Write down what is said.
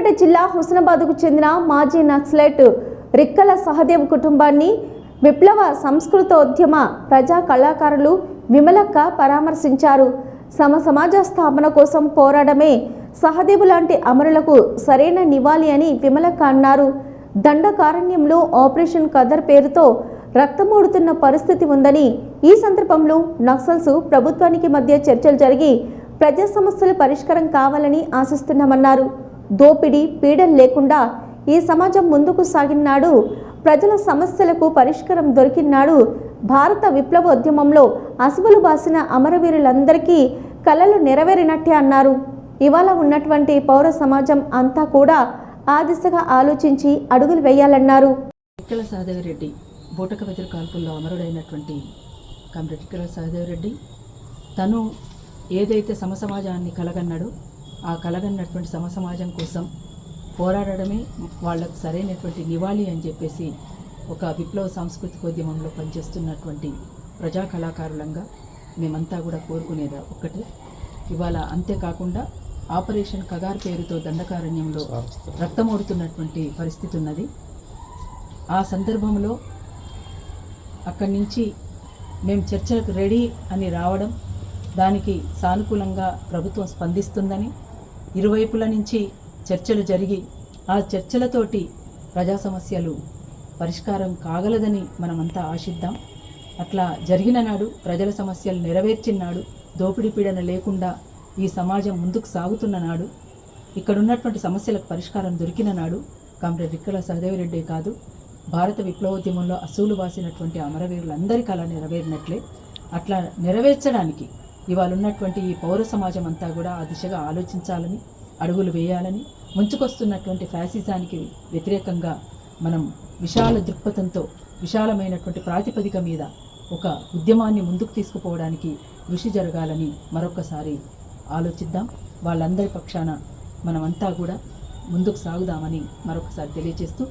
సూర్యాపేట జిల్లా హుస్నాబాద్కు చెందిన మాజీ నక్సలైట్ రిక్కల సహదేవ్ కుటుంబాన్ని విప్లవ సంస్కృతోద్యమ ప్రజా కళాకారులు విమలక్క పరామర్శించారు. సమ సమాజ స్థాపన కోసం పోరాడమే సహదేవు లాంటి అమరులకు సరైన నివాళి అని విమలక్క అన్నారు. దండకారణ్యంలో ఆపరేషన్ కదర్ పేరుతో రక్తమూడుతున్న పరిస్థితి ఉందని ఈ సందర్భంలో నక్సల్స్ ప్రభుత్వానికి మధ్య చర్చలు జరిగి ప్రజా సమస్యల పరిష్కారం కావాలని ఆశిస్తున్నామన్నారు. దోపిడీ పీడలు లేకుండా ఈ సమాజం ముందుకు సాగినాడు ప్రజల సమస్యలకు పరిష్కారం దొరికినాడు భారత విప్లవోద్యమంలో అసువులు బాసిన అమరవీరులందరికీ కలలు నెరవేరినట్టే అన్నారు. ఇవాళ ఉన్నటువంటి పౌర సమాజం అంతా కూడా ఆ దిశగా ఆలోచించి అడుగులు వేయాలన్నారు. ఇక్కల సహదేవరెడ్డి బూటక బెదిరి కాల్పుల్లో అమరుడైనటువంటి కామ్రేడ్ ఇక్కల సహదేవరెడ్డి తను ఏదైతే సమసమాజాన్ని కలగన్నాడో ఆ కలగన్నటువంటి సమసమాజం కోసం పోరాడడమే వాళ్ళకు సరైనటువంటి నివాళి అని చెప్పేసి ఒక విప్లవ సాంస్కృతికోద్యమంలో పనిచేస్తున్నటువంటి ప్రజా కళాకారులంగా మేమంతా కూడా కోరుకునేది ఒక్కటే. ఇవాళ అంతేకాకుండా ఆపరేషన్ కగార్ పేరుతో దండకారణ్యంలో రక్తమోడుతున్నటువంటి పరిస్థితి ఉన్నది. ఆ సందర్భంలో అక్కడి నుంచి మేము చర్చలకు రెడీ అని రావడం దానికి సానుకూలంగా ప్రభుత్వం స్పందిస్తుందని ఇరువైపుల నుంచి చర్చలు జరిగి ఆ చర్చలతోటి ప్రజా సమస్యలు పరిష్కారం కాగలదని మనమంతా ఆశిద్దాం. అట్లా జరిగిన నాడు ప్రజల సమస్యలు నెరవేర్చినాడు దోపిడీ పీడన లేకుండా ఈ సమాజం ముందుకు సాగుతున్న నాడు ఇక్కడ ఉన్నటువంటి సమస్యలకు పరిష్కారం దొరికిన నాడు కామ్రేడ్ రిక్కల సహదేవరెడ్డి కాదు భారత విప్లవోద్యమంలో అసూలు వాసినటువంటి అమరవీరులందరి కళ నెరవేరినట్లే. అట్లా నెరవేర్చడానికి ఇవాళ ఉన్నటువంటి ఈ పౌర సమాజం అంతా కూడా ఆ దిశగా ఆలోచించాలని అడుగులు వేయాలని ముంచుకొస్తున్నటువంటి ఫ్యాసిజానికి వ్యతిరేకంగా మనం విశాల దృక్పథంతో విశాలమైనటువంటి ప్రాతిపదిక మీద ఒక ఉద్యమాన్ని ముందుకు తీసుకుపోవడానికి కృషి జరగాలని మరొకసారి ఆలోచిద్దాం. వాళ్ళందరి పక్షాన మనమంతా కూడా ముందుకు సాగుదామని మరొకసారి తెలియజేస్తూ